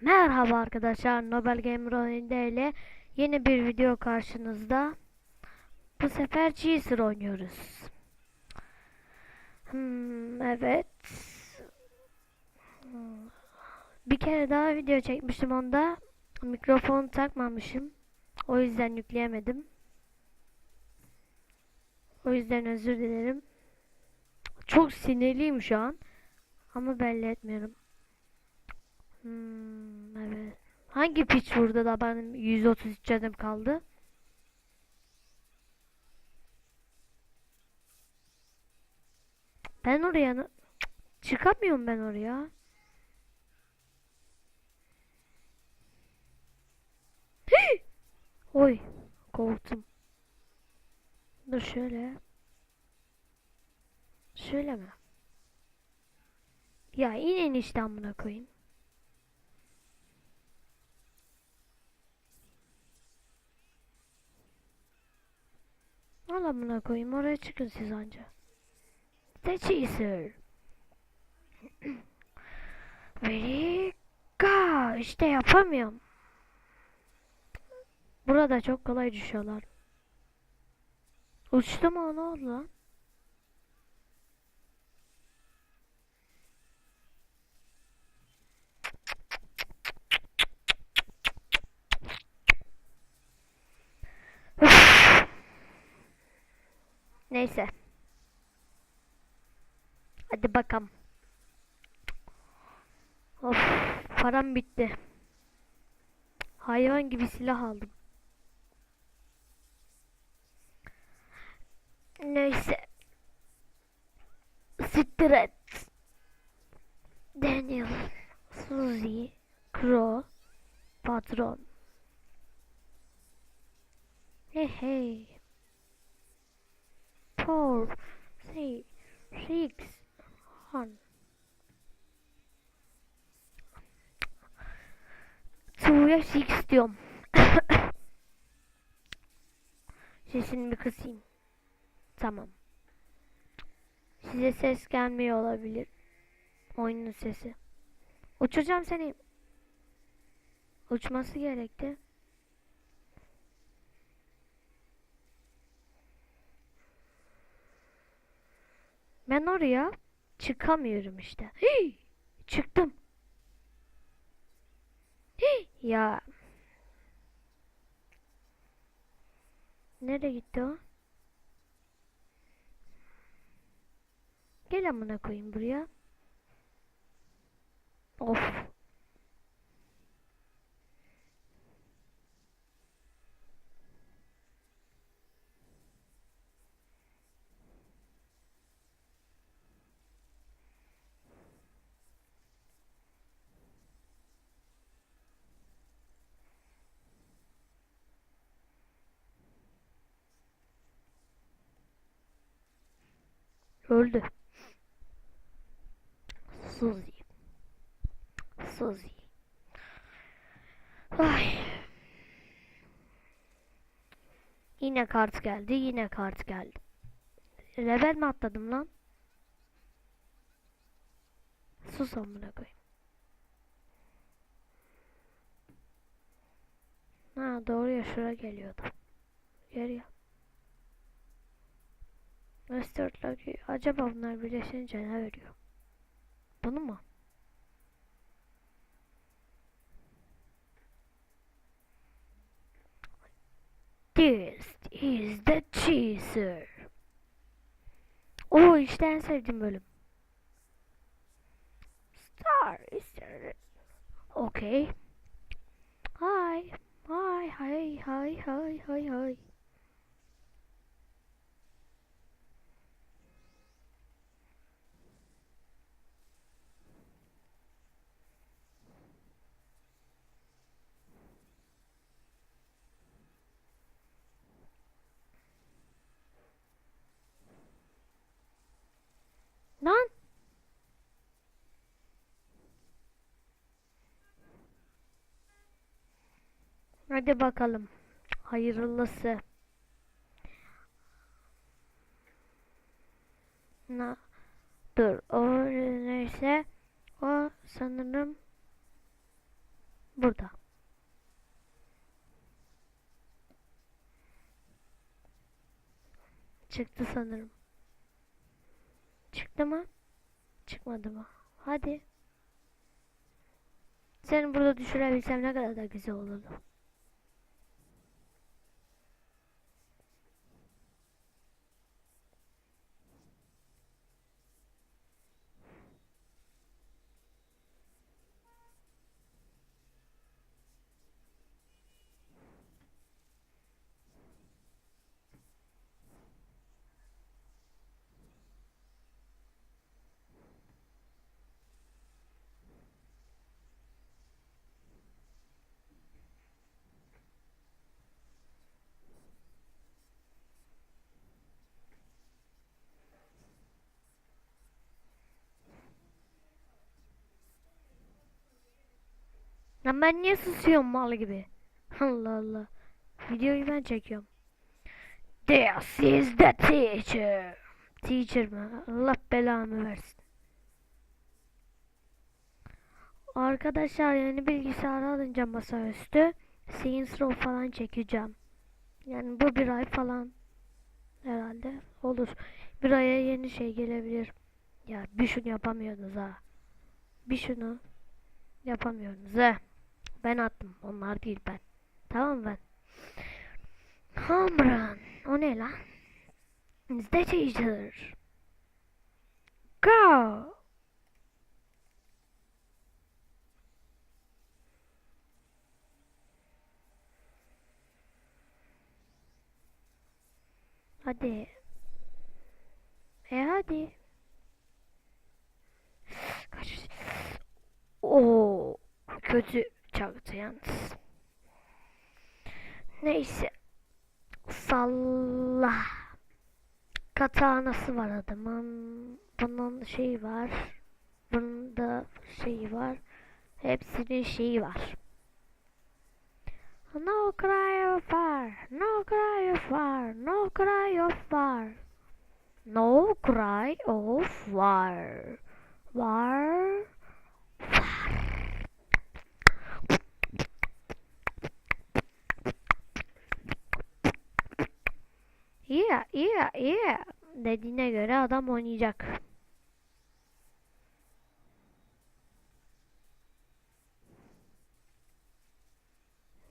Merhaba arkadaşlar, Nobel Gamer oyunda ile yeni bir video karşınızda. Bu sefer Cheezer oynuyoruz. Hmm, evet. Hmm. Bir kere daha video çekmiştim onda. Mikrofon takmamışım. O yüzden yükleyemedim. O yüzden özür dilerim. Çok sinirliyim şu an. Ama belli etmiyorum. Hmm, evet. Hangi piç vurdu da benim 133 canım kaldı? Ben oraya çıkamıyorum ben oraya. Oy, korktum. Dur şöyle. Şöyle mi? Ya in enişten buna. Al amına koyayım oraya çıkın siz anca. The cheeser. Very go. İşte yapamıyorum. Burada çok kolay düşüyorlar. Uçtu mu ne oldu lan? Neyse. Hadi bakalım. Of, param bitti. Hayvan gibi silah aldım. Neyse. Siktir. Daniel, Suzy, Crow, patron. Hey hey. Four, three, six, one. Two'ya six diyorum. Sesini bir kısayım. Tamam. Size ses gelmiyor olabilir. Oyunun sesi. Uçuracağım seni. Uçması gerekti. Ben oraya çıkamıyorum işte. Hii! çıktım. Hii! ya. Nereye gitti o? Gel amına koyayım buraya. Of. Öldü. Suzy. Suzy. Ay. Yine kart geldi, yine kart geldi. Level mi atladım lan? Sus amına koyayım. Ha doğru ya şura geliyordu. Geliyor. Western'la acaba bunlar birleşince ne veriyor? Bunu mu? This is the cheeser. Oo işte en sevdiğim bölüm. Star Easter. Okay. Hi. Hi, hi, hi, hi, hi, hi. Lan. Hadi bakalım. Hayırlısı. Na dur o neyse o sanırım burada. Çıktı sanırım. Çıktı mı? Çıkmadı mı? Hadi. Seni burada düşürebilsem ne kadar da güzel olurdu. Lan ben niye susuyorum mal gibi? Allah Allah. Videoyu ben çekiyorum. This is the teacher. Teacher mi? Allah belamı versin. Arkadaşlar yeni bilgisayar alınca masaüstü Saints Row falan çekeceğim. Yani bu bir ay falan herhalde olur. Bir aya yeni şey gelebilir. Ya bir şunu yapamıyordunuz ha. Bir şunu yapamıyordunuz ha. Ben attım. Onlar değil ben. Tamam ben. Home run. O ne lan? The teacher. Go. Hadi. E hadi. Kaç. Oo, kötü çaktı yalnız. Neyse. Salla. Katanası var adamın. Bunun şeyi var. Bunun da şeyi var. Hepsinin şeyi var. No cry of fire, no cry of fire, no cry of fire. No cry of fire. War. Yeah, yeah, yeah. Dediğine göre adam oynayacak.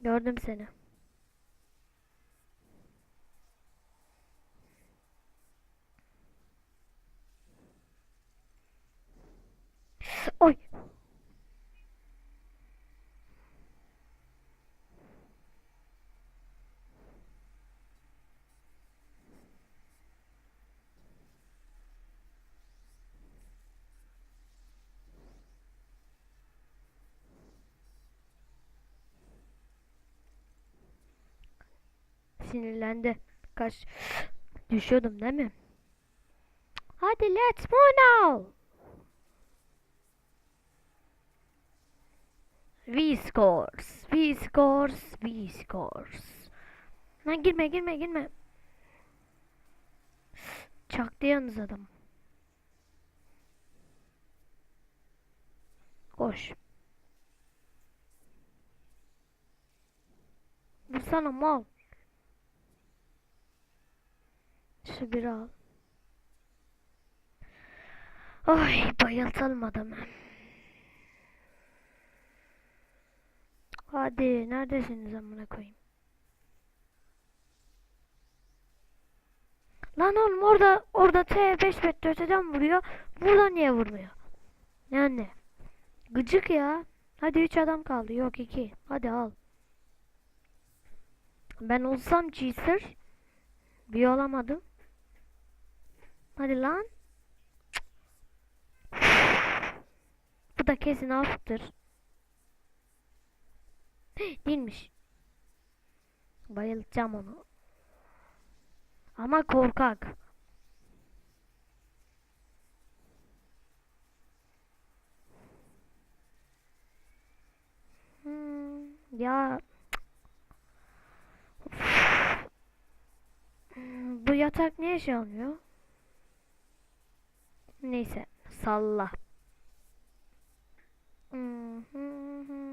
Gördüm seni. Oy. Sinirlendi. Kaç düşüyordum değil mi? Hadi let's move now. V scores. V scores. V scores. Lan girme girme girme. Çaktı yalnız adam. Koş. Vursana mal. Şu bir al. Ay bayıltalım adamı. Hadi neredesiniz amına koyayım? Lan oğlum orada orada T 5 metre öteden vuruyor. Burada niye vurmuyor? Yani gıcık ya. Hadi 3 adam kaldı. Yok 2. Hadi al. Ben olsam cheater bir olamadım. Hadi lan. Bu da kesin after. Değilmiş. Bayılacağım onu. Ama korkak. Hmm, ya Hmm, bu yatak niye şey olmuyor? Neyse salla. Hmm, hmm, hmm.